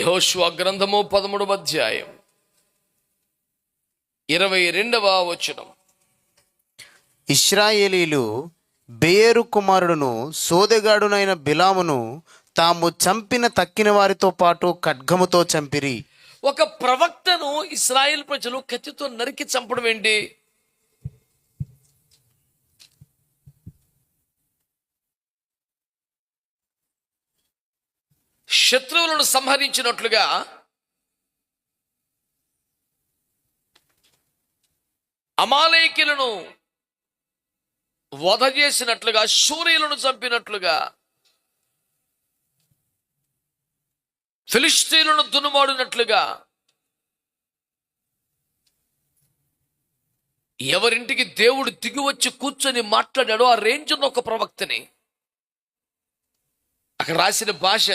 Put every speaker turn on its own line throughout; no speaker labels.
యహోశువ గ్రంథము పదమూడవ అధ్యాయం. ఇరవై రెండవ వచనం.
ఇస్రాయేలీలు బేయరు కుమారుడును సోదెగాడునైన బిలామును తాము చంపిన తక్కిన వారితో పాటు ఖడ్గముతో చంపిరి.
ఒక ప్రవక్తను ఇస్రాయేల్ ప్రజలు కత్తితో నరికి చంపడం ఏంటి? శత్రువులను సంహరించినట్లుగా అమాలయకులను వధ చేసినట్లుగా శూర్యులను చంపినట్లుగా ఫిలిస్తీన్లను దునుమాడినట్లుగా ఎవరింటికి దేవుడు దిగి వచ్చి కూర్చొని మాట్లాడాడో ఆ రేంజ్ ఉన్న ఒక ప్రవక్తని. అక్కడ రాసిన భాష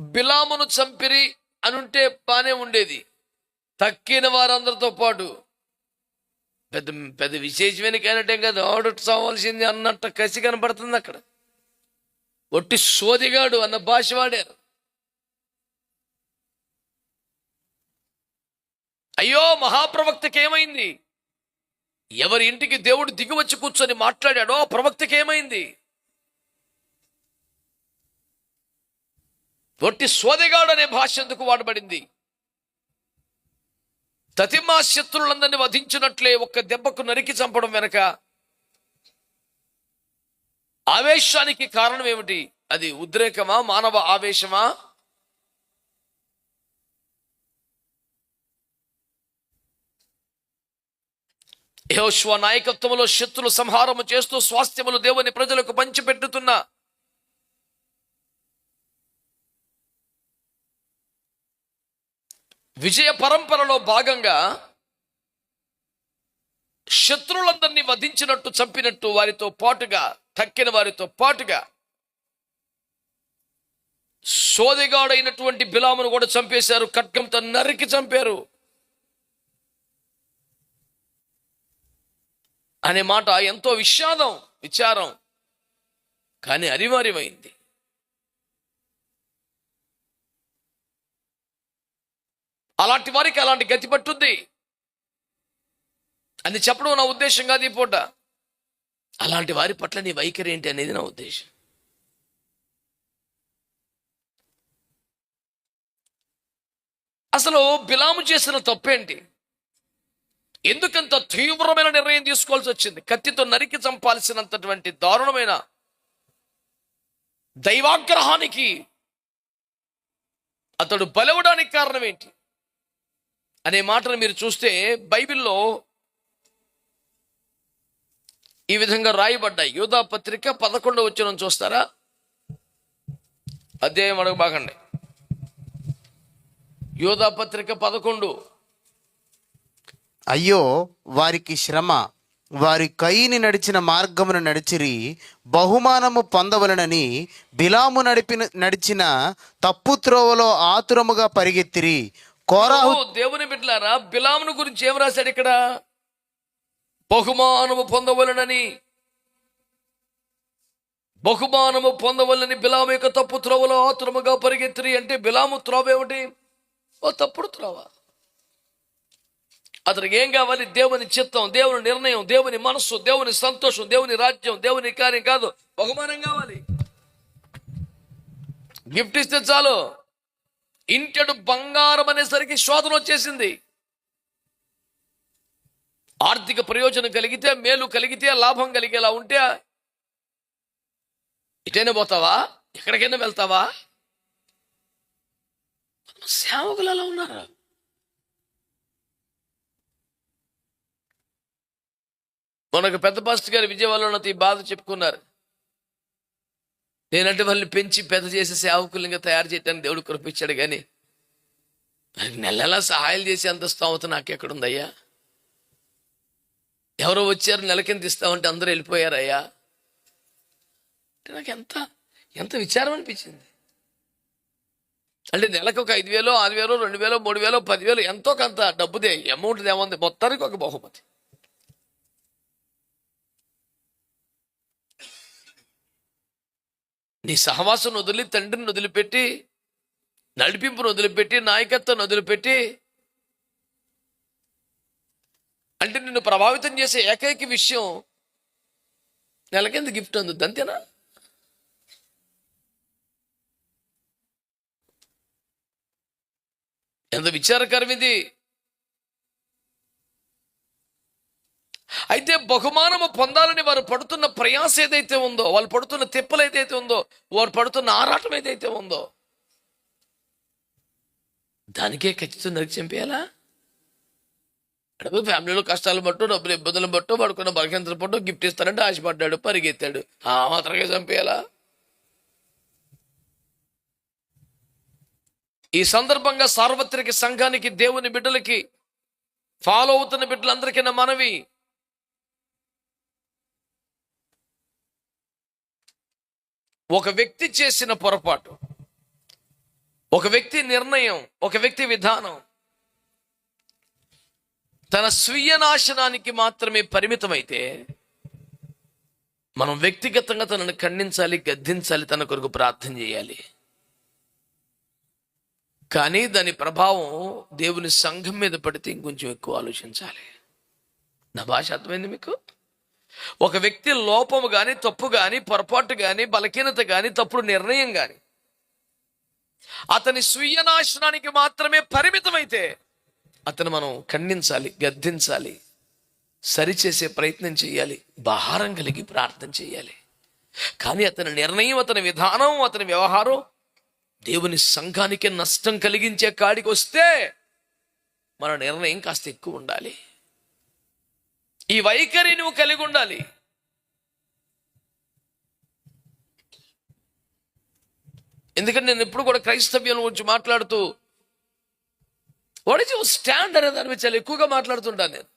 బిలామును చంపిరి అనుంటే బానే ఉండేది. తక్కిన వారందరితో పాటు పెద్ద పెద్ద విశేషమైన కానటం కదా ఆవిడ చావాల్సింది అన్నట్టు కసి కనపడుతుంది అక్కడ. ఒట్టి సోదిగాడు అన్న భాష వాడారు. అయ్యో మహాప్రవక్తకి ఏమైంది ఎవరి ఇంటికి దేవుడు దిగివచ్చి కూర్చొని మాట్లాడాడో ప్రవక్తకేమైంది? ప్రవక్తకి ఏమైంది వట్టి సోదెగాడు అనే భాష ఎందుకు వాడబడింది? తతిమా శత్రులందరినీ వధించినట్లే ఒక్క దెబ్బకు నరికి చంపడం వెనక ఆవేశానికి కారణం ఏమిటి? అది ఉద్రేకమా మానవ ఆవేశమా? యోశ్వ నాయకత్వంలో శత్రులు సంహారము చేస్తూ స్వాస్థ్యములు దేవుని ప్రజలకు పంచిపెట్టుతున్న విజయ పరంపరలో భాగంగా శత్రులందరినీ వధించినట్టు చంపినట్టు వారితో పాటుగా తక్కిన వారితో పాటుగా సోదిగాడైనటువంటి బిలామును కూడా చంపేశారు ఖడ్గంతో నరికి చంపారు. అనే మాట ఎంతో విషాదం విచారం కానీ అనివార్యమైంది. అలాంటి వారికి అలాంటి గతి పట్టుద్ది అని చెప్పడం నా ఉద్దేశం కాదు ఈ పూట. అలాంటి వారి పట్ల నీ వైఖరి ఏంటి అనేది నా ఉద్దేశం. అసలు బిలాము చేసిన తప్పేంటి? ఎందుకంత తీవ్రమైన నిర్ణయం తీసుకోవాల్సి వచ్చింది? కత్తితో నరికి చంపాల్సినంతటువంటి దారుణమైన దైవాగ్రహానికి అతడు బలవడానికి కారణం ఏంటి? అనే మాటను మీరు చూస్తే బైబిల్లో ఈ విధంగా రాయబడ్డాయి. యూధా పత్రిక పదకొండు వచ్చిన చూస్తారా? అధ్యాయం అడగ బాగండి యూదా పత్రిక పదకొండు.
అయ్యో వారికి శ్రమ. వారి కైని నడిచిన మార్గమును నడిచిరి బహుమానము పొందవలనని బిలాము నడిపిన నడిచిన తప్పు త్రోవలో ఆతురముగా పరిగెత్తిరి. కోరాహు
దేవుని బిడ్డలారా బిలామును గురించి ఏం రాశాడు ఇక్కడ? బహుమానము పొందవలనని బహుమానము పొందవలని బిలాము యొక్క తప్పు త్రోవలో ఆతురముగా పరిగెత్తిరి అంటే బిలాము త్రోవ ఏమిటి? ఓ తప్పుడు త్రోవ. అతనికి ఏం కావాలి? దేవుని చిత్తం దేవుని నిర్ణయం దేవుని మనస్సు దేవుని సంతోషం దేవుని రాజ్యం దేవుని కార్యం కాదు. బహుమానం కావాలి. గిఫ్ట్ ఇస్తే చాలు. ఇంటడు బంగారం అనేసరికి శోధన వచ్చేసింది. ఆర్థిక ప్రయోజనం కలిగితే మేలు కలిగితే లాభం కలిగేలా ఉంటే ఇటైనా పోతావా? ఎక్కడికైనా వెళ్తావా? సేవకులు అలా ఉన్నారు? మనకు పెద్ద పాస్టర్ గారు విజయవాడలో ఈ బాధ చెప్పుకున్నారు. నేనంటే వాళ్ళని పెంచి పెద్ద చేసే సేవకులంగా తయారు చేయడానికి దేవుడు కృపించాడు కానీ నెలలా నెల నెలా చేసే అంత స్తోమత నాకెక్కడుందయ్యా? ఎవరో వచ్చారు నెల కింద ఇస్తామంటే అందరూ వెళ్ళిపోయారయ్యా? నాకు ఎంత ఎంత విచారం అనిపించింది. అంటే నెలకు ఒక ఐదు వేలు ఆరు వేలు రెండు వేలు మూడు వేలో పదివేలు ఎంతో కొంత డబ్బుదే అమౌంట్ ఏముంది? మొత్తానికి ఒక బహుమతి. నీ సహవాసం వదిలి తండ్రిని వదిలిపెట్టి నడిపింపును వదిలిపెట్టి నాయకత్వం వదిలిపెట్టి అంటే నిన్ను ప్రభావితం చేసే ఏకైక విషయం నెలకింద గిఫ్ట్ అందుద్ది అంతేనా? ఎంత విచారకరం ఇది అయితే బహుమానము పొందాలని వారు పడుతున్న ప్రయాస ఏదైతే ఉందో వాళ్ళు పడుతున్న తిప్పలు ఏదైతే ఉందో వారు పడుతున్న ఆరాటం ఏదైతే ఉందో దానికే ఖచ్చితంగా నరికి చంపేయాలా? అడుగు ఫ్యామిలీలో కష్టాలు బట్టు డబ్బులు ఇబ్బందులు బట్టు పడుకున్న బలకెంతలు పట్టు గిఫ్ట్ ఇస్తానంటే ఆశపడ్డాడు పరిగెత్తాడు. ఆ మాత్రమే చంపేయాలా? ఈ సందర్భంగా సార్వత్రిక సంఘానికి దేవుని బిడ్డలకి ఫాలో అవుతున్న బిడ్డలందరికీ నా మనవి. ఒక వ్యక్తి చేసిన పొరపాటు ఒక వ్యక్తి నిర్ణయం ఒక వ్యక్తి విధానం తన స్వీయ నాశనానికి మాత్రమే పరిమితమైతే మనం వ్యక్తిగతంగా తనను ఖండించాలి గద్దించాలి తన కొరకు ప్రార్థన చేయాలి. కానీ దాని ప్రభావం దేవుని సంఘం మీద పడితే ఇంకొంచెం ఎక్కువ ఆలోచించాలి. నా భాష అర్థమైంది మీకు? ఒక వ్యక్తి లోపము కానీ తప్పు కానీ పొరపాటు కానీ బలహీనత కానీ తప్పుడు నిర్ణయం కానీ అతని స్వీయ నాశనానికి మాత్రమే పరిమితమైతే అతను మనం ఖండించాలి గద్దించాలి సరిచేసే ప్రయత్నం చేయాలి భారం కలిగి ప్రార్థన చేయాలి. కానీ అతని నిర్ణయం అతని విధానం అతని వ్యవహారం దేవుని సంఘానికి నష్టం కలిగించే కాడికి వస్తే మన నిర్ణయం కాస్త ఎక్కువ ఉండాలి. ఈ వైఖరి నువ్వు కలిగి ఉండాలి. ఎందుకంటే నేను ఎప్పుడు కూడా క్రైస్తవ్యం గురించి మాట్లాడుతూ వాట్ ఇస్ యువర్ స్టాండ్ అనే దాని మీద చాలా ఎక్కువగా మాట్లాడుతుంటాను నేను.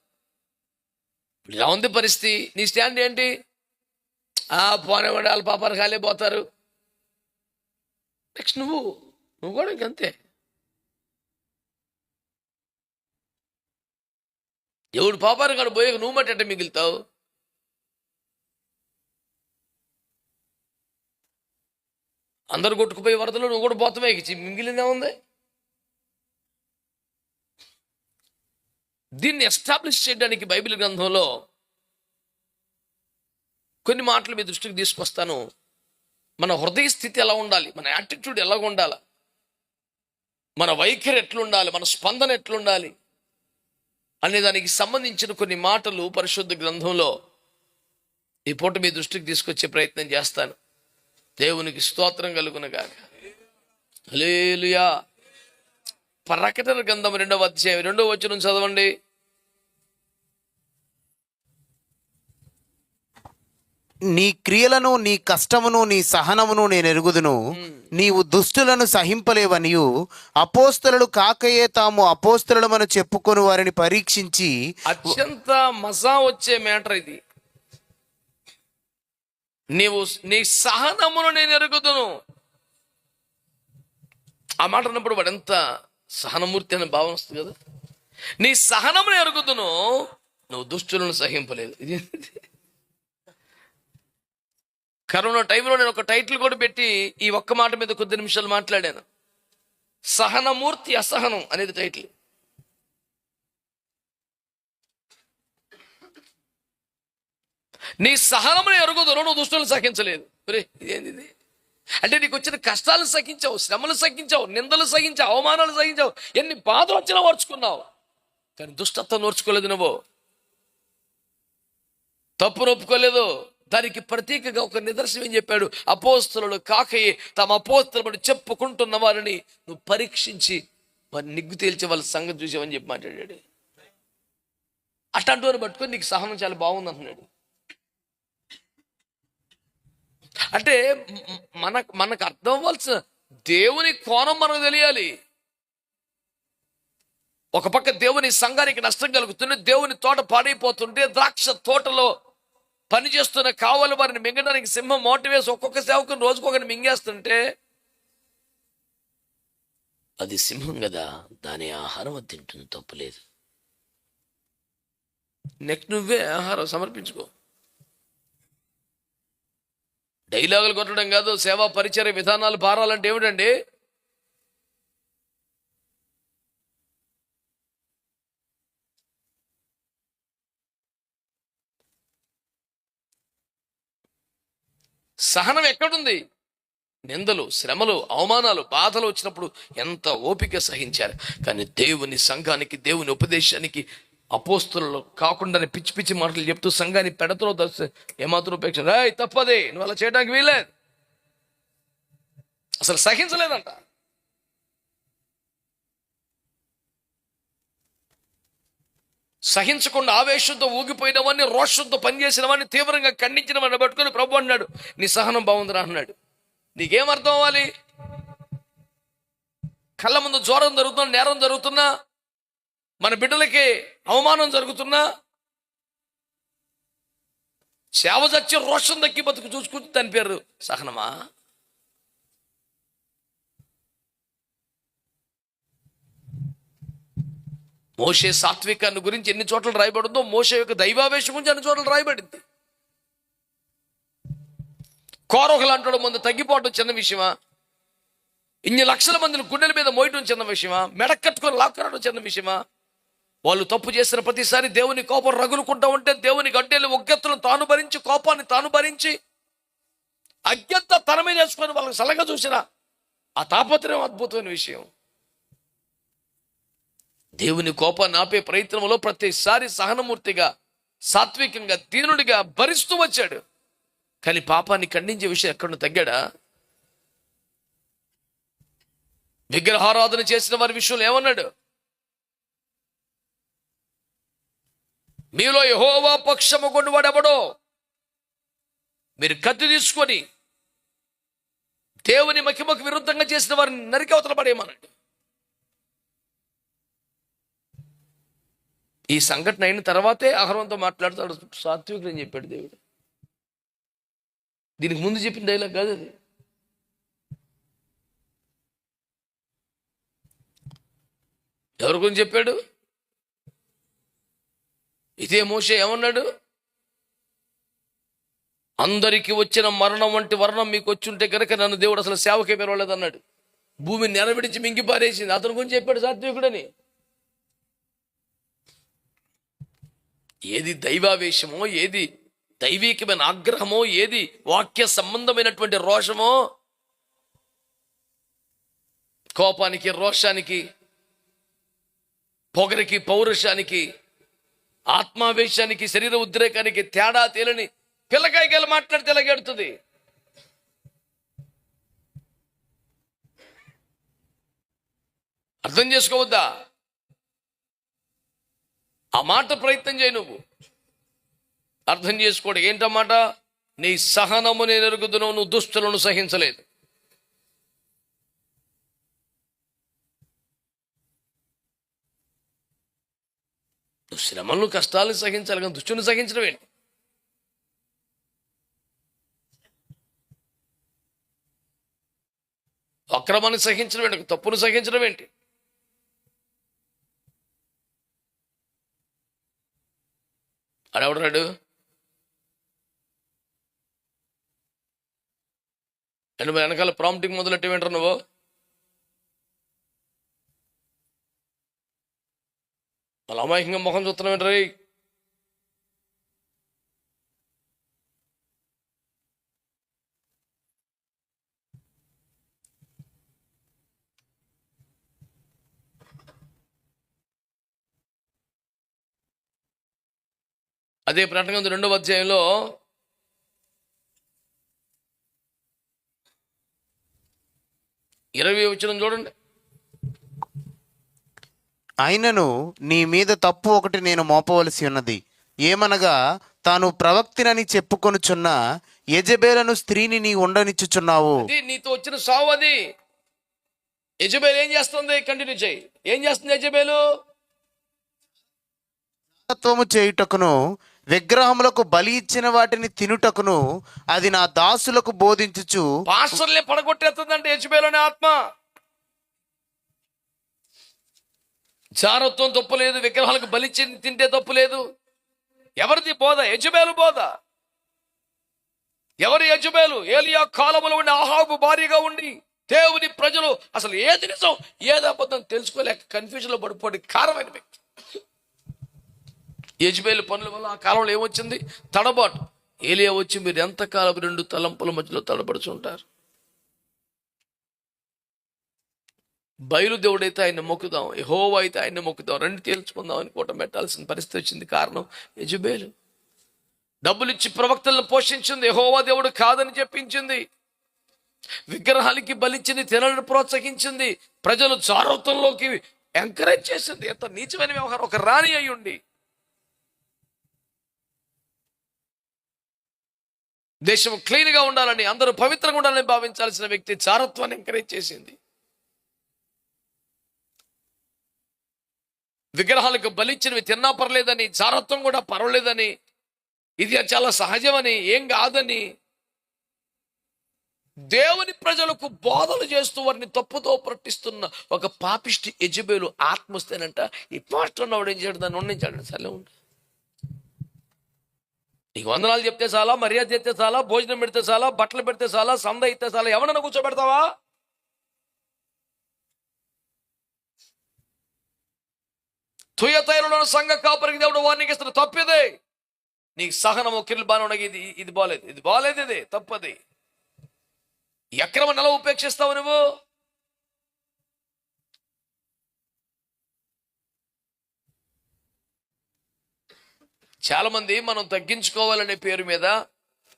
ఇలా ఉంది పరిస్థితి. నీ స్టాండ్ ఏంటి? ఆ పోనేవాడు వాళ్ళ పాపాలు కాలే పోతారు నెక్స్ట్ నువ్వు నువ్వు కూడా ఇంకంతే. ఎవడు పాపారం కాడు పోయాక నువ్వు మట్టి మిగులుతావు? అందరు కొట్టుకుపోయే వరదలు నువ్వు కూడా పోతామే మిగిలిందే ఉంది దీన్ని ఎస్టాబ్లిష్ చేయడానికి బైబిల్ గ్రంథంలో కొన్ని మాటలు మీ దృష్టికి తీసుకొస్తాను. మన హృదయ స్థితి ఎలా ఉండాలి? మన యాటిట్యూడ్ ఎలా ఉండాలి మన వైఖరి ఎట్లుండాలి? మన స్పందన ఎట్లుండాలి? అనే దానికి సంబంధించిన కొన్ని మాటలు పరిశుద్ధ గ్రంథంలో ఈ పూట మీ దృష్టికి తీసుకొచ్చే ప్రయత్నం చేస్తాను. దేవునికి స్తోత్రం కలుగునగాక. లేలుయా ప్రకటన గ్రంథం రెండవ అధ్యాయం. రెండవ వచనం చదవండి.
నీ క్రియలను నీ కష్టమును నీ సహనమును నేను ఎరుగుదును. నీవు దుష్టులను సహింపలేవనియు. అపోస్తలు కాకయే తాము అపోస్తలమని చెప్పుకొని వారిని పరీక్షించి
అత్యంత మజా వచ్చే మ్యాటర్ ఇది. నీవు నీ సహనమును నేను ఎరుగుదును. ఆ మాట అన్నప్పుడు వాడు ఎంత సహనమూర్తి అనే భావన వస్తుంది కదా. నీ సహనమును ఎరుగుదును నువ్వు దుష్టులను సహింపలేదు. ఇది? కరోనా టైంలో నేను ఒక టైటిల్ కూడా పెట్టి ఈ ఒక్క మాట మీద కొద్ది నిమిషాలు మాట్లాడాను. సహనమూర్తి అసహనం అనేది టైటిల్. నీ సహనమును ఎరుగుదరు నువ్వు దుష్టులను సహించలేదు. ఏంది ఇదేంది అంటే నీకు వచ్చిన కష్టాలు సహించావు శ్రమలు సహించావు నిందలు సహించావు అవమానాలు సహించావు ఎన్ని బాధలు వచ్చినా ఓర్చుకున్నావు. కానీ దుష్టత్వం ఓర్చుకోలేదు నువ్వు. తప్పును ఒప్పుకోలేదు. దానికి ప్రత్యేకంగా ఒక నిదర్శనం ఏం చెప్పాడు? అపోస్తులు కాకయే తమ అపోస్తులమని చెప్పుకుంటున్న వారిని నువ్వు పరీక్షించి వారిని నిగ్గు తేల్చే వాళ్ళ సంగతి చూసావని చెప్పి మాట్లాడాడు. అట్లాంటి వారు పట్టుకొని నీకు సహనం చాలా బాగుంది అంటున్నాడు. అంటే మన మనకు అర్థం అవ్వాల్సిన దేవుని కోణం మనకు తెలియాలి. ఒక పక్క దేవుని సంఘానికి నష్టం కలుగుతుంది దేవుని తోట పాడైపోతుంటే ద్రాక్ష తోటలో పనిచేస్తున్న కావాలి వారిని మింగడానికి సింహం మోటివేసి ఒక్కొక్క సేవకుని రోజుకొకరిని మింగేస్తుంటే అది సింహం కదా దాని ఆహారం అది తింటుంది తప్పులేదు నెక్స్ట్ నువ్వే ఆహారం సమర్పించుకో. డైలాగులు కొట్టడం కాదు సేవా పరిచయ విధానాలు పారాలంటే ఏమిటండి? సహనం ఎక్కడుంది? నిందలు శ్రమలు అవమానాలు బాధలు వచ్చినప్పుడు ఎంత ఓపిక సహించారు. కానీ దేవుని సంఘానికి దేవుని ఉపదేశానికి అపోస్తులలో కాకుండానే పిచ్చి పిచ్చి మాటలు చెప్తూ సంఘాన్ని పెడతలో దర్శ ఏమాత్రం ఉపేక్ష రాయ్ తప్పదే నువ్వు అలా చేయడానికి వీలేదు అసలు సహించలేదంట. సహించకుండా ఆవేశంతో ఊగిపోయినవన్నీ రోషంతో పనిచేసినవన్నీ తీవ్రంగా ఖండించినవన్నీ పట్టుకొని ప్రభు అన్నాడు నీ సహనం బాగుందిరా అన్నాడు. నీకేం అర్థం అవ్వాలి? కళ్ళ ముందు జ్వరం జరుగుతున్నా నేరం జరుగుతున్నా మన బిడ్డలకి అవమానం జరుగుతున్నా సేవ చచ్చి రోషం దక్కి బతుకు చూసుకుంటే దాని పేరు సహనమా? మోషే సాత్వికాన్ని గురించి ఎన్ని చోట్ల రాయబడిందో మోషే యొక్క దైవావేశం గురించి అన్ని చోట్ల రాయబడింది. కోరొకలు అంటాడు ముందు తగ్గిపోవడం చిన్న విషయమా? ఇన్ని లక్షల మందిని గుండెల మీద మోయటం చిన్న విషయమా? మెడకట్టుకొని లాక్కరడం చిన్న విషయమా? వాళ్ళు తప్పు చేసిన ప్రతిసారి దేవుని కోపం రగులుకుంటా ఉంటే దేవుని గడ్డెలు ఒగ్గెత్తులను తాను భరించి కోపాన్ని తాను భరించి అజ్ఞత తన మీద వేసుకొని వాళ్ళకి సలగా చూసిన ఆ తాపత్రయం అద్భుతమైన విషయం. దేవుని కోపాన్ని ఆపే ప్రయత్నంలో ప్రతిసారి సహనమూర్తిగా సాత్వికంగా దీనుడిగా భరిస్తూ వచ్చాడు. కానీ పాపాన్ని ఖండించే విషయం ఎక్కడ తగ్గాడా? విగ్రహారాధన చేసిన వారి విషయంలో ఏమన్నాడు? మీలో యహోవా పక్షము కొండవాడెవడో మీరు కత్తి తీసుకొని దేవుని మహిమకు విరుద్ధంగా చేసిన వారిని నరికి అవతల పడేయమన్నాడు ఈ సంఘటన అయిన తర్వాతే అహరంతో మాట్లాడతాడు సాత్వికుడు అని చెప్పాడు దేవుడు. దీనికి ముందు చెప్పిన డైలాగ్ కాదు అది. ఎవరి గురించి చెప్పాడు? ఇదే మోషే ఏమన్నాడు? అందరికి వచ్చిన మరణం వంటి వర్ణం మీకు వచ్చుంటే ఉంటే కనుక నన్ను దేవుడు అసలు సేవకే పిలవలేదు అన్నాడు భూమిని నిలబెడిచి మింగి పారేసింది. అతని గురించి చెప్పాడు సాత్వికుడని. ఏది దైవావేశమో ఏది దైవీకమైన ఆగ్రహమో ఏది వాక్య సంబంధమైనటువంటి రోషమో కోపానికి రోషానికి పొగరికి పౌరుషానికి ఆత్మావేశానికి శరీర ఉద్రేకానికి తేడా తేలని పిల్లకాయలు మాట్లాడితే ఎలాగెడుతుంది అర్థం చేసుకోవద్దా? ఆ మాట ప్రయత్నం చేయి నువ్వు. అర్థం చేసుకోవడం ఏంటన్నమాట నీ సహనము నేను ఎరుగుదును నువ్వు దుస్తులను సహించలేదు. శ్రమలను కష్టాలను సహించాలి కానీ దుష్టుని సహించడం ఏంటి? అక్రమాన్ని సహించడం ఏంటి? తప్పును సహించడం ఏంటి? ఆడెవడరాడు అండ్ మరి వెనకాల ప్రాంప్టింగ్ మొదలెట్టి వింటారు నువ్వు? అలా అమాయకంగా ముఖం చూస్తున్నావు అదే ప్రకటన రెండవ అధ్యాయంలో ఇరవై వచ్చిన చూడండి.
అయినను నీ మీద తప్పు ఒకటి నేను మోపవలసి ఉన్నది. ఏమనగా తాను ప్రవక్తినని చెప్పుకొనుచున్న యజబేలను స్త్రీని నీ ఉండనిచ్చుచున్నావు.
నీతో వచ్చిన సావు అది. యజబేలు ఏం చేస్తుంది? కంటిన్యూ చేయి. ఏం చేస్తుంది యజబేలు?
తత్వము చేయుటకును విగ్రహములకు బలి ఇచ్చిన వాటిని తినుటకును అది నా దాసులకు బోధించుచు.
పాస్టర్లే పడగొట్టేస్తుందంటే యజబేలు అనే ఆత్మ. జారత్వం తప్పు లేదు విగ్రహాలకు బలిచ్చి తింటే తప్పు లేదు. ఎవరిది బోధ? యజమేలు బోధ. ఎవరి యజమేలు ఏలియా కాలములో ఉండి ఆహాబు భారీగా ఉండి దేవుని ప్రజలు అసలు ఏది నిజం? ఏది అబద్ధం? తెలుసుకోలేక కన్ఫ్యూజన్లో పడిపోయి కారమైన వ్యక్తి. యజ్బేలు పనుల వల్ల ఆ కాలంలో ఏమొచ్చింది? తడబాటు. ఏలియా వచ్చి మీరు ఎంతకాలం రెండు తలంపుల మధ్యలో తడబడుచుంటారు? బయలుదేవుడైతే ఆయన మొక్కుదాం యెహోవా అయితే ఆయన మొక్కుదాం రెండు తేల్చుకుందాం అని కూట పెట్టాల్సిన పరిస్థితి వచ్చింది. కారణం యజుబేలు. డబ్బులు ఇచ్చి ప్రవక్తలను పోషించింది ఎహోవా దేవుడు కాదని చెప్పించింది. విగ్రహాలకి బలిచ్చింది తినని ప్రోత్సహించింది. ప్రజలు జాగ్రత్తల్లోకి ఎంకరేజ్ చేసింది. ఎంత నీచమైన వ్యవహారం. ఒక రాణి అయ్యుండి దేశం క్లీన్గా ఉండాలని అందరూ పవిత్రంగా ఉండాలని భావించాల్సిన వ్యక్తి చారత్వాన్ని ఎంకరేజ్ చేసింది. విగ్రహాలకు బలిచ్చినవి తిన్నా పర్లేదని చారత్వం కూడా పర్వాలేదని ఇది చాలా సహజమని ఏం కాదని దేవుని ప్రజలకు బోధలు చేస్తూ వారిని తప్పుతో ప్రకటిస్తున్న ఒక పాపిష్టి యజబేలు ఆత్మస్తేనంట ఈ పాస్టర్ ఉన్నవాడు ఏం చేయడం దాన్ని ఉండించాడు సరే ఉండు. నీకు వందనాలు చెప్తే చాలా మర్యాద చెప్తే చాలా భోజనం పెడితే చాలా బట్టలు పెడితే చాలా సంద ఇస్తే చాలా. ఎవరన్నా కూర్చోబెడతావా? తుయతైరులను సంఘ కాపరికి దేవుడు వార్నింగ్ ఇస్తున్న తప్పిదే. నీకు సహనము కిర్లు బాగా ఉండగి ఇది ఇది బాలేదు. ఇది బాలేదు ఇది తప్పది. ఎక్కడ నెల ఉపేక్షిస్తావు నువ్వు. చాలా మంది మనం తగ్గించుకోవాలనే పేరు మీద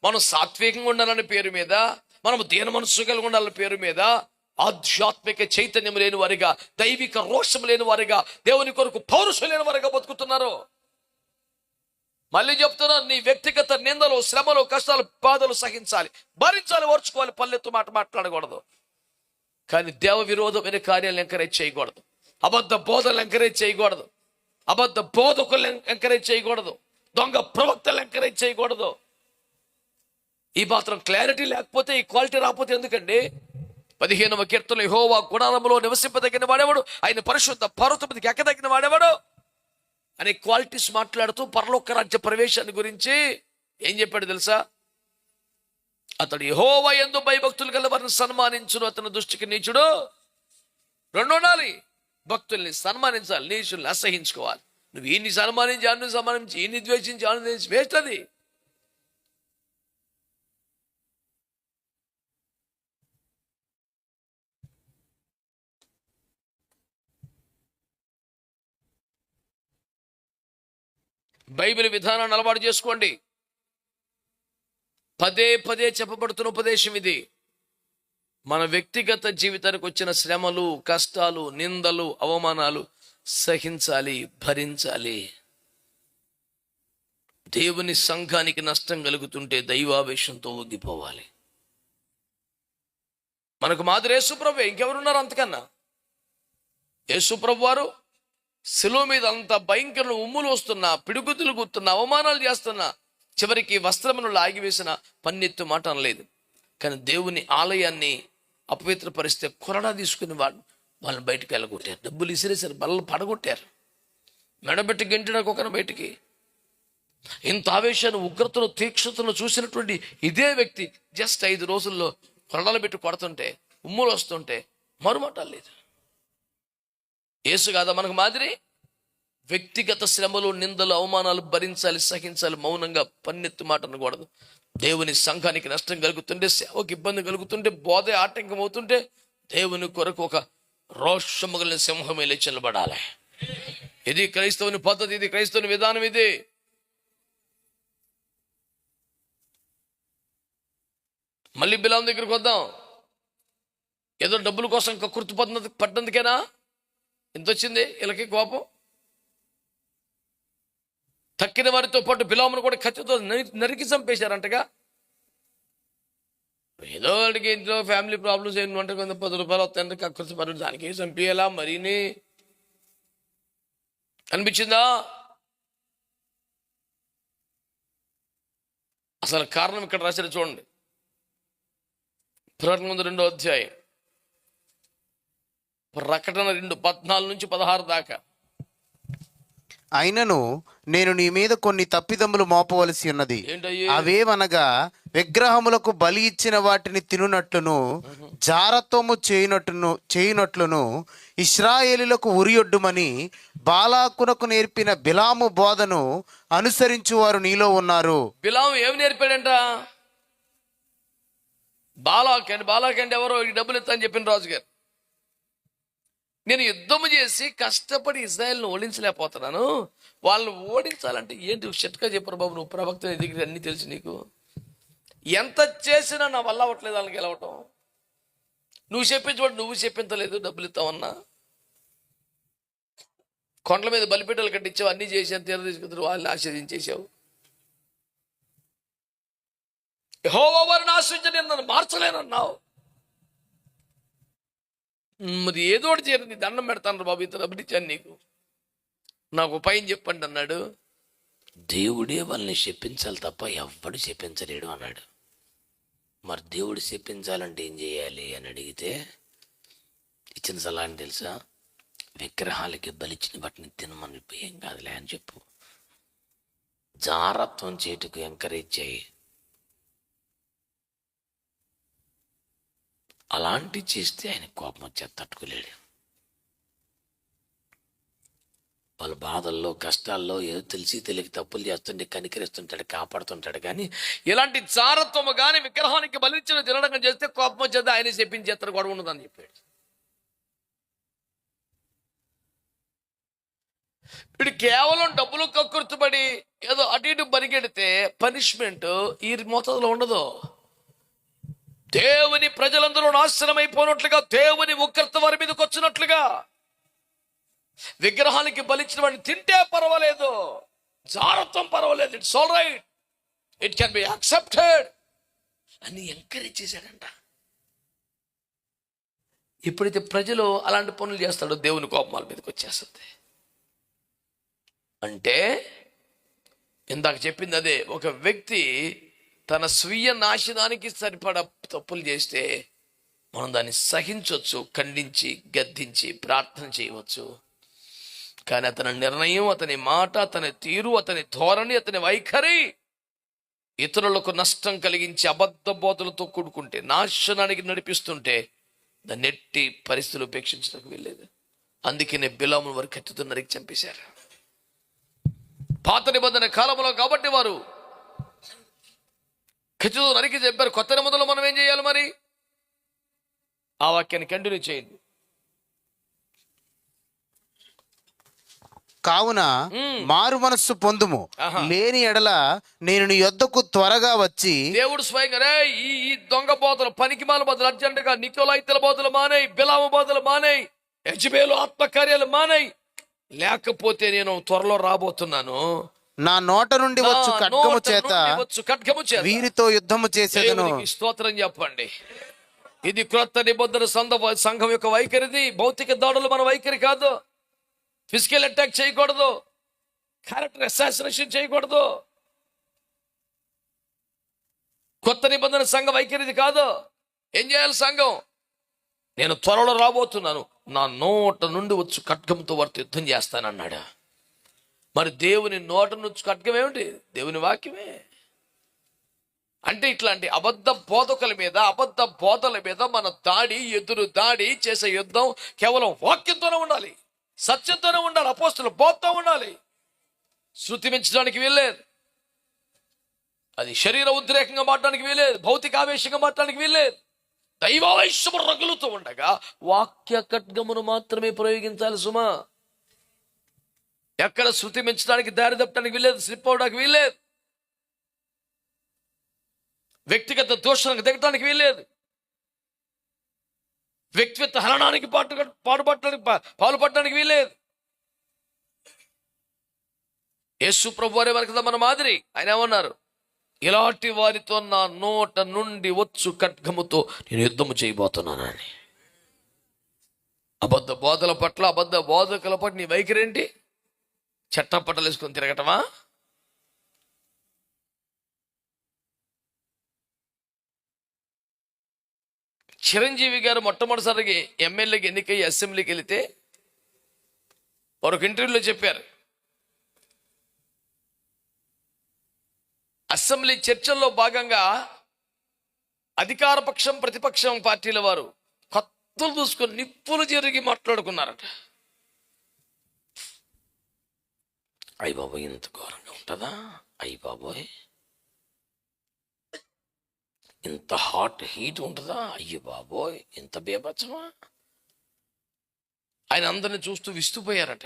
మనం సాత్వికంగా ఉండాలనే పేరు మీద మనం దీన మనస్సు కలిగి ఉండాలనే పేరు మీద ఆధ్యాత్మిక చైతన్యం లేని వారిగా దైవిక రోషం లేని వారిగా దేవుని కొరకు పౌరుషం లేని వారిగా బతుకుతున్నారు. మళ్ళీ చెప్తున్నా నీ వ్యక్తిగత నిందలు శ్రమలు కష్టాలు బాధలు సహించాలి. భరించాలి ఓర్చుకోవాలి పల్లెత్తు మాట మాట్లాడకూడదు. కానీ దేవ విరోధమైన కార్యాలు ఎంకరేజ్ చేయకూడదు. అబద్ధ బోధలు ఎంకరేజ్ చేయకూడదు. అబద్ధ బోధకులు ఎంకరేజ్ చేయకూడదు. దొంగ ప్రవక్తలు ఎంకరేజ్ చేయకూడదు. ఈ మాత్రం క్లారిటీ లేకపోతే ఈ క్వాలిటీ రాకపోతే ఎందుకండి? పదిహేనవ కీర్తనలు హోవా గుణాలంలో నివసింపదగిన వాడేవాడు? ఆయన పరిశుద్ధ పర్వతపతికి ఎక్కదగిన వాడేవాడు? అనే క్వాలిటీస్ మాట్లాడుతూ పరలోక రాజ్య ప్రవేశాన్ని గురించి ఏం చెప్పాడు తెలుసా? అతడు యహోవ ఎందు భయభక్తులు గల వారిని సన్మానించును. అతని దృష్టికి నీచుడు రెండు ఉండాలి భక్తుల్ని సన్మానించాలి నీచుల్ని అసహించుకోవాలి. నువ్వు ఈయన్ని సన్మానించి అన్ను సన్మానించి ఈయన్ని ద్వేషించి అన్ను వేస్ట్ అది. బైబిల్ విధానాన్ని అలవాటు చేసుకోండి. పదే పదే చెప్పబడుతున్న ఉపదేశం ఇది. మన వ్యక్తిగత జీవితానికి వచ్చిన శ్రమలు కష్టాలు నిందలు అవమానాలు సహించాలి భరించాలి. దేవుని సంఘానికి నష్టం కలుగుతుంటే దైవావేశంతో ఊగిపోవాలి మనకు మాదిరి యేసుప్రభు ఇంకెవరున్నారు అంతకన్నా? యేసుప్రభు వారు శిలువ మీద అంత భయంకర ఉమ్ములు వస్తున్నా పిడుగుతులు గుర్తున్నా అవమానాలు చేస్తున్నా చివరికి వస్త్రమును లాగివేసిన పన్నెత్తు మాట అనలేదు. కానీ దేవుని ఆలయాన్ని అపవిత్రపరిస్తే కొరడా తీసుకునేవాడు. వాళ్ళని బయటికి వెళ్ళగొట్టారు. డబ్బులు ఇసిరేసారు బల్లలు పడగొట్టారు. మెడబెట్టి గెంటినాకు ఒకరిని బయటికి. ఇంత ఆవేశాన్ని ఉగ్రతను తీక్షతను చూసినటువంటి ఇదే వ్యక్తి జస్ట్ ఐదు రోజుల్లో కొరడలు పెట్టి కొడుతుంటే ఉమ్ములు వస్తుంటే మరుమటాలు లేదు. ఏసు కాదా మనకు మాదిరి? వ్యక్తిగత శ్రమలు నిందలు అవమానాలు భరించాలి సహించాలి మౌనంగా పన్నెత్తు మాట అనకూడదు దేవుని సంఘానికి నష్టం కలుగుతుంటే సేవకు ఇబ్బంది కలుగుతుంటే బోధ ఆటంకం అవుతుంటే దేవుని కొరకు ఒక రోషము కలిగిన సింహమే లేచి నిలబడాలి. ఇది క్రైస్తవుని పద్ధతి ఇది క్రైస్తవుని విధానం ఇది. మళ్ళీ బిలాం దగ్గరికి వద్దాం. ఏదో డబ్బుల కోసం కకృతి పడినందు పడ్డందుకేనా ఎంత వచ్చింది వీళ్ళకి కోపం? తక్కిన వారితో పాటు బిలామును కూడా ఖచ్చితంగా నరికి చంపేశారంటగా? ఏదో వాడికి ఇంట్లో ఫ్యామిలీ ప్రాబ్లమ్స్ ఏంటి అంటే కొంత పది రూపాయలు వస్తాయంటే ఖర్చు పడు దానికి చంపేయాలా మరీని? అనిపించిందా? అసలు కారణం ఇక్కడ రాశారు చూడండి. ప్రకటన ముందు రెండో అధ్యాయం. ప్రకటన రెండు పద్నాలుగు నుంచి పదహారు దాకా.
అయినను నేను నీ మీద కొన్ని తప్పిదములు మోపవలసి ఉన్నది. అవేవనగా విగ్రహములకు బలి ఇచ్చిన వాటిని తినునట్లును జారత్వము చేయునట్టును చేయునట్లును ఇస్రాయేలులకు ఉరియొడ్డుమని బాలాకునకు నేర్పిన బిలాము బోధను అనుసరించువారు నీలో ఉన్నారు.
బిలాం ఏమి నేర్పాడంట? బాలాక్ అండి బాలాక్ అంటే ఎవరో డబ్బులు ఇస్తా చెప్పిన రాజుగారు. నేను యుద్ధము చేసి కష్టపడి ఇజ్రాయెల్ని ఓడించలేకపోతున్నాను. వాళ్ళని ఓడించాలంటే ఏంటి? షట్గా చెప్పరు బాబు నువ్వు ప్రవక్త దగ్గర అన్నీ తెలుసు నీకు. ఎంత చేసినా నా వల్ల అవ్వట్లేదు వాళ్ళకి గెలవటం. నువ్వు చెప్పించబడి నువ్వు చెప్పించలేదు డబ్బులు ఇస్తావన్నా. కొండల మీద బలిపీటలు కట్టించావు అన్నీ చేసాను తీర తీసుకుంటారు వాళ్ళని ఆశ్రదించేసావు యెహోవా వారిని నేను నన్ను మార్చలేనన్నావు. మరి ఏదో ఒకటి నీ దండం పెడతాను బాబు ఇంత డబ్బులు నీకు. నాకు ఉపాయం చెప్పండి అన్నాడు. దేవుడే వాళ్ళని చెప్పించాలి తప్ప ఎవ్వడు చెప్పించలేడు అన్నాడు. మరి దేవుడు చెప్పించాలంటే ఏం చేయాలి అని అడిగితే ఇచ్చిన సలహా అని తెలుసా? విగ్రహాలకి బలిచ్చిన వాటిని తినమని ఏం కాదులే అని చెప్పు. జారత్వం చేటుకు ఎంకరేజ్ చేయి. అలాంటి చేస్తే ఆయన కోపం వచ్చే తట్టుకోలేడు. వాళ్ళ బాధల్లో కష్టాల్లో ఏదో తెలిసి తెలియక తప్పులు చేస్తుంటే కనికరిస్తుంటాడు కాపాడుతుంటాడు. కానీ ఇలాంటి చారత్వము కానీ విగ్రహానికి బలిచ్చిన తినడం చేస్తే కోపం వచ్చేది ఆయన చెప్పించేస్తారు గొడవ ఉండదని చెప్పాడు. వీడు కేవలం డబ్బులు కక్కుర్తుపడి ఏదో అటు ఇటు బరిగెడితే పనిష్మెంట్ ఈ మోతాదులో ఉండదు. దేవుని ప్రజలందరూ నాశనమైపోయినట్లుగా దేవుని ఉగ్రత వారి మీదకి వచ్చినట్లుగా. విగ్రహానికి బలిచ్చిన వాడిని తింటే పర్వాలేదు జారత్వం పర్వాలేదు. It's all right it can be accepted అని ఎంకరేజ్ చేశాడంట. ఎప్పుడైతే ప్రజలు అలాంటి పనులు చేస్తాడో దేవుని కోపమాల మీదకి వచ్చేస్తుంది. అంటే ఇందాక చెప్పింది అదే ఒక వ్యక్తి తన స్వీయ నాశనానికి సరిపడా తప్పులు చేస్తే మనం దాన్ని సహించవచ్చు ఖండించి గద్దించి ప్రార్థన చేయవచ్చు. కానీ అతని నిర్ణయం అతని మాట అతని తీరు అతని ధోరణి అతని వైఖరి ఇతరులకు నష్టం కలిగించి అబద్ధ బోధలతో కూడుకుంటే నాశనానికి నడిపిస్తుంటే దాన్ని ఎట్టి పరిస్థితులు ఉపేక్షించడానికి వెళ్ళలేదు అందుకనే బిలాముల వారు కత్తితో నరికి చంపేశారు. పాత నిబంధన కాలంలో కాబట్టి వారు ఖచ్చితంగా నరికి చెప్పారు కొత్త నిబంధనలు మనం ఏం చేయాలి మరి? ఆ వాక్యాన్ని కంటిన్యూ చేయండి.
కావున. మారు మనస్సు పొందుము. లేని ఎడల నేను నీ యొద్దకు త్వరగా వచ్చి
దేవుడు స్వయంగా ఈ ఈ దొంగ బోధలు పనికిమాల బోధలు అర్జెంటుగా నికోలైతల బోధలు మానేయి బిలామ బోధలు మానేయి యజ్బేలు ఆత్మకార్యాలు మానేయి. లేకపోతే నేను త్వరలో రాబోతున్నాను.
నా నోట నుండి వచ్చు ఖడ్గము చేత
ఖడ్గము
వీరితో యుద్ధము చేసేదను.
స్తోత్రం చెప్పండి. ఇది క్రొత్త నిబంధన సంఘ సంఘం యొక్క వైఖరిది. భౌతిక దాడులు మన వైఖరి కాదు. ఫిజికల్ అటాక్ చేయకూడదు. క్యారెక్టర్ అసాసినేషన్ చేయకూడదు. కొత్త నిబంధన సంఘ వైఖరిది కాదు. ఏం చేయాలి సంఘం? నేను త్వరలో రాబోతున్నాను. నా నోట నుండి వచ్చి ఖడ్గంతో వారితో యుద్ధం చేస్తానన్నాడు. మరి దేవుని నోట నుంచి కట్టడం ఏమిటి? దేవుని వాక్యమే. అంటే ఇట్లాంటి అబద్ధ బోధకుల మీద అబద్ధ బోధల మీద మన దాడి ఎదురు దాడి చేసే యుద్ధం కేవలం వాక్యంతోనే ఉండాలి. సత్యంతోనే ఉండాలి. అపోస్తులు బోధతో ఉండాలి. శృతి మించడానికి వీల్లేదు. అది శరీర ఉద్రేకంగా మాట్లాడడానికి వీల్లేదు. భౌతిక ఆవేశంగా మాట్లాడడానికి వీల్లేదు. దైవావేశము రగులుతూ ఉండగా వాక్య ఖడ్గమును మాత్రమే ప్రయోగించాలి సుమా. ఎక్కడ శృతి మించడానికి దారి తప్పడానికి వీల్లేదు స్లిప్ అవడానికి వీల్లేదు. వ్యక్తిగత దోషాలకు దిగటానికి వీల్లేదు. వ్యక్తిగత హరణానికి పాటు పాటుపడటానికి పా- పాల్పడటానికి వీల్లేదు. యేసు ప్రభు వారే వారికి మన మాదిరి ఆయన ఏమన్నారు? ఇలాంటి వారితో నా నోట నుండి వచ్చు ఖడ్గముతో నేను యుద్ధము చేయబోతున్నానని అబద్ధ బోధల పట్ల అబద్ధ బోధకుల పట్ల నీ వైఖరి ఏంటి? చెట్టపట్టలు వేసుకొని తిరగటమా? చిరంజీవి గారు మొట్టమొదటిసారికి ఎమ్మెల్యేకి ఎన్నికయ్యి అసెంబ్లీకి వెళితే ఒక ఇంటర్వ్యూలో చెప్పారు. అసెంబ్లీ చర్చల్లో భాగంగా అధికార పక్షం ప్రతిపక్షం పార్టీల వారు కొత్తలు చూసుకొని నిప్పులు జరిగి మాట్లాడుకున్నారట. అయ్య బాబోయ్ ఇంత ఘోరంగా ఉంటుందా? అయ్య బాబోయ్. ఇంత హాట్ హీట్ ఉంటుందా? అయ్యో బాబోయ్ ఇంత బేబచ్చమా ఆయన అందరిని చూస్తూ విస్తుపోయారట.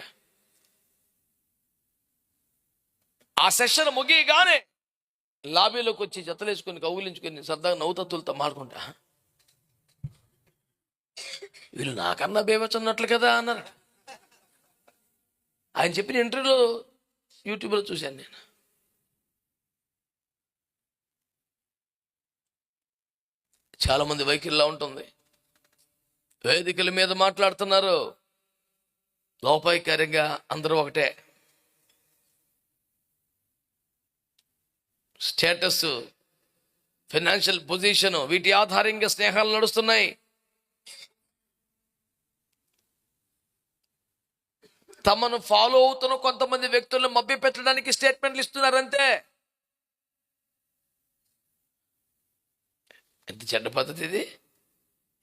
ఆ సెషన్ ముగియగానే లాబీలోకి వచ్చి జతలేసుకొని కౌగులించుకొని సరదాగా నవ్వుతత్తులతో మాడుకుంటా వీళ్ళు నాకన్నా బేబచ్చన్నట్లు కదా అన్నారు ఆయన చెప్పిన ఇంటర్వ్యూలో యూట్యూబ్లో చూశాను నేను. చాలామంది వైఖరిలా ఉంటుంది. వేదికల మీద మాట్లాడుతున్నారు. లోపాయికార్యంగా అందరూ ఒకటే. స్టేటస్ ఫైనాన్షియల్ పొజిషన్ వీటి ఆధారంగా స్నేహాలు నడుస్తున్నాయి. తమను ఫాలో అవుతున్న కొంతమంది వ్యక్తులను మభ్య పెట్టడానికి స్టేట్మెంట్లు ఇస్తున్నారంతే. ఎంత చెడ్డ పద్ధతి ఇది?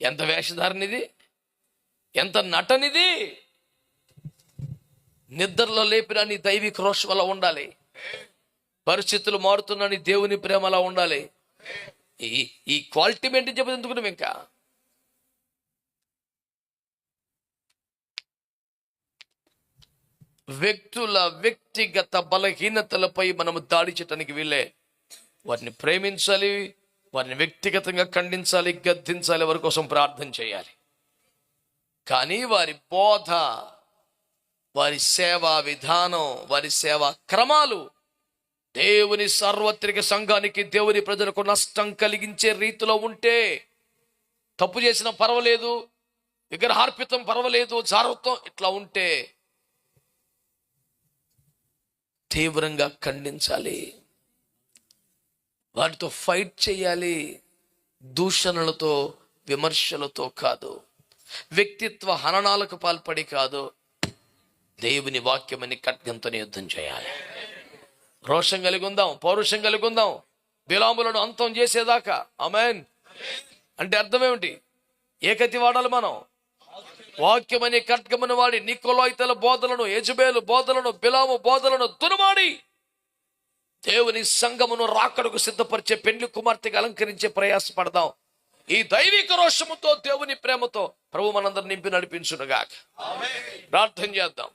ఎంత వేషధారణ ఇది? ఎంత నటనిది నిద్రలో లేపిన నీ దైవిక రోషం అలా ఉండాలి. పరిస్థితులు మారుతున్న నీ దేవుని ప్రేమ అలా ఉండాలి. ఈ ఈ క్వాలిటీ మెయింటైన్ చెప్పదు ఎందుకు ఇంకా వ్యక్తుల వ్యక్తిగత బలహీనతలపై మనము దాడి చేయటానికి వీలే వారిని ప్రేమించాలి వారిని వ్యక్తిగతంగా ఖండించాలి గద్దించాలి వారి కోసం ప్రార్థన చేయాలి. కానీ వారి బోధ వారి సేవా విధానం వారి సేవా క్రమాలు దేవుని సార్వత్రిక సంఘానికి దేవుని ప్రజలకు నష్టం కలిగించే రీతిలో ఉంటే తప్పు చేసిన పర్వాలేదు విగ్రహార్పితం పర్వాలేదు జారత్వం ఇట్లా ఉంటే తీవ్రంగా ఖండించాలి. వాటితో ఫైట్ చేయాలి. దూషణలతో విమర్శలతో కాదు. వ్యక్తిత్వ హననాలకు పాల్పడి కాదు. దేవుని వాక్యమని ఖడ్గంతో యుద్ధం చేయాలి. రోషం కలిగి ఉందాం పౌరుషం కలిగి ఉందాం. బిలాములను అంతం చేసేదాకా. అమెన్ అంటే అర్థం ఏమిటి? ఏకతి వాడాలి మనం. వాక్యమని ఖడ్గమని వాడి నికోలాయితల బోధలను యజబేలు బోధలను బిలాము బోధలను దునుమాడి దేవుని సంఘమును రాకడకు సిద్ధపరిచే పెండ్లి కుమార్తెగా అలంకరించే ప్రయాసపడదాం. ఈ దైవిక రోషముతో దేవుని ప్రేమతో ప్రభు మనందరం నింపి నడిపించునుగా ప్రార్థన చేద్దాం.